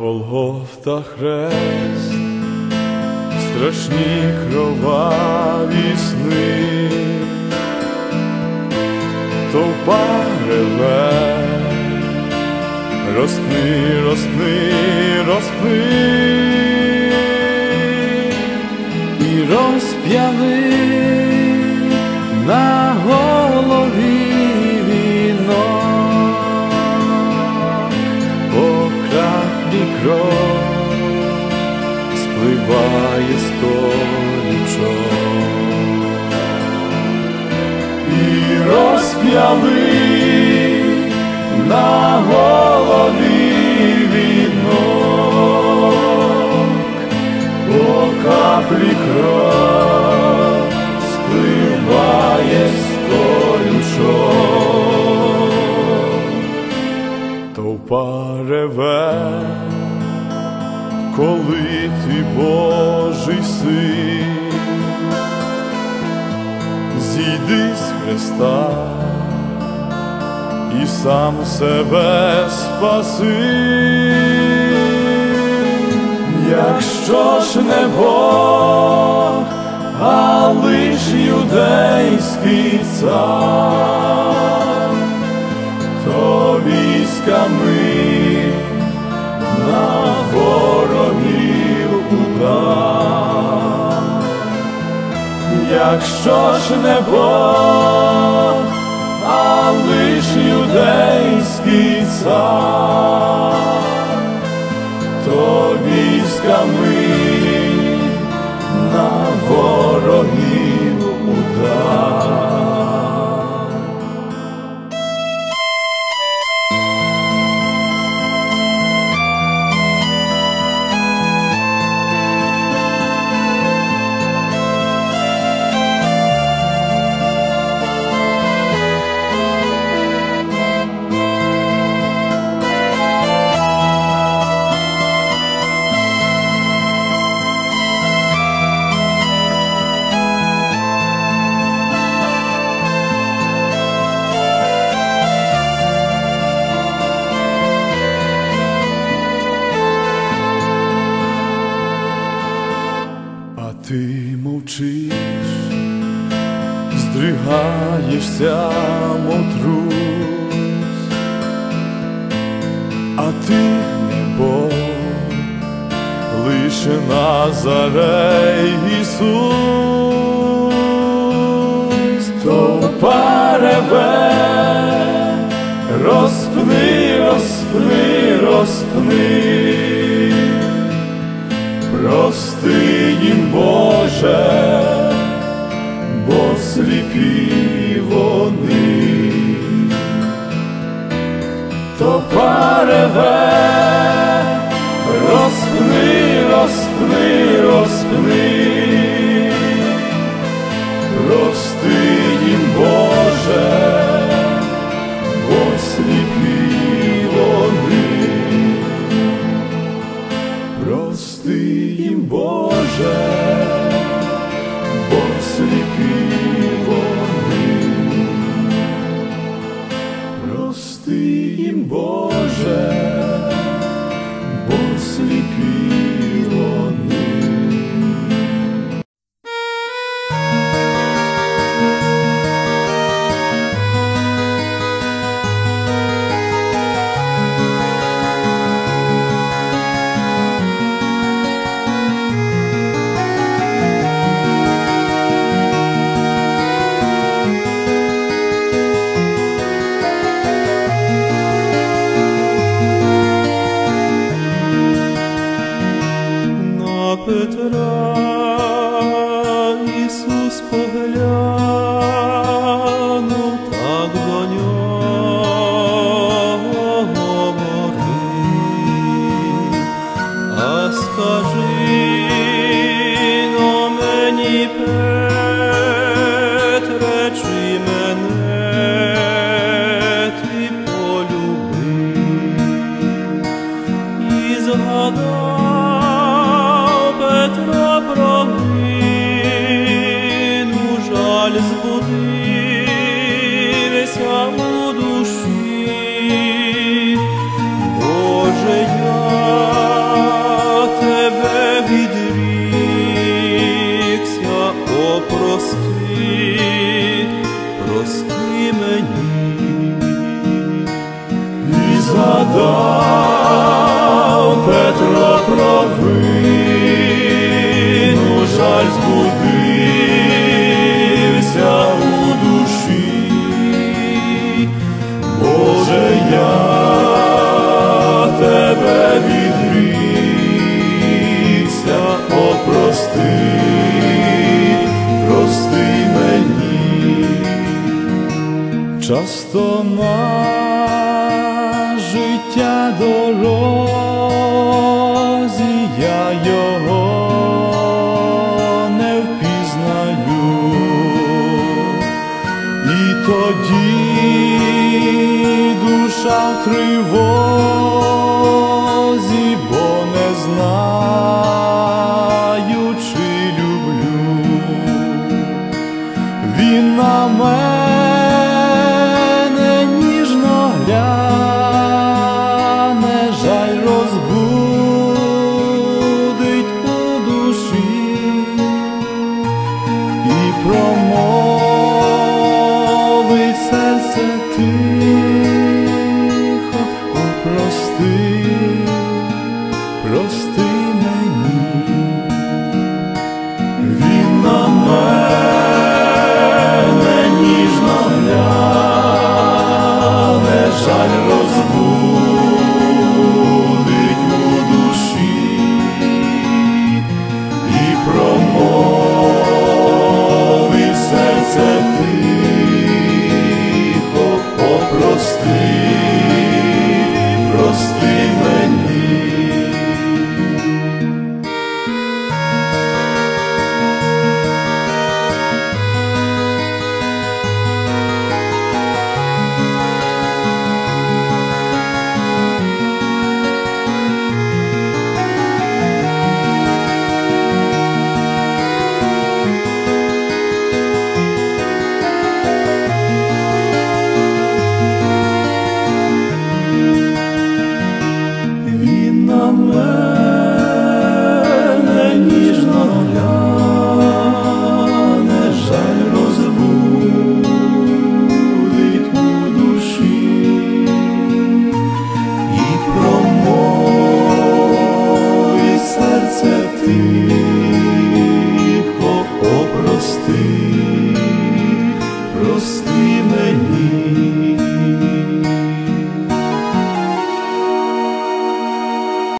Голгофта хрест, страшні кроваві сни, товпа реве, розпни, розпни, розпни і розп'яли на голові вінок по кров спливає з колючок і розп'яли на голові каплі кров спливає з Товпа реве, коли ти Божий син, зійди з Христа і сам себе спаси, якщо ж не Бог, а лиш юдейський цар то військами на ворогів удар. Якщо ж не Бог, а лиш юдейський цар, військами на ворогів удар. Ти мовчиш, здригаєшся, мов трус, а ти не Бог, лише Назарей Ісус, то пареве, розпни, розпни, розпни. Прости їм, Боже, бо сліпі вони, то пареве, розпни, розпни, розпни, мені і задай. часто на життя дорозі я його не впізнаю, і тоді душа в world.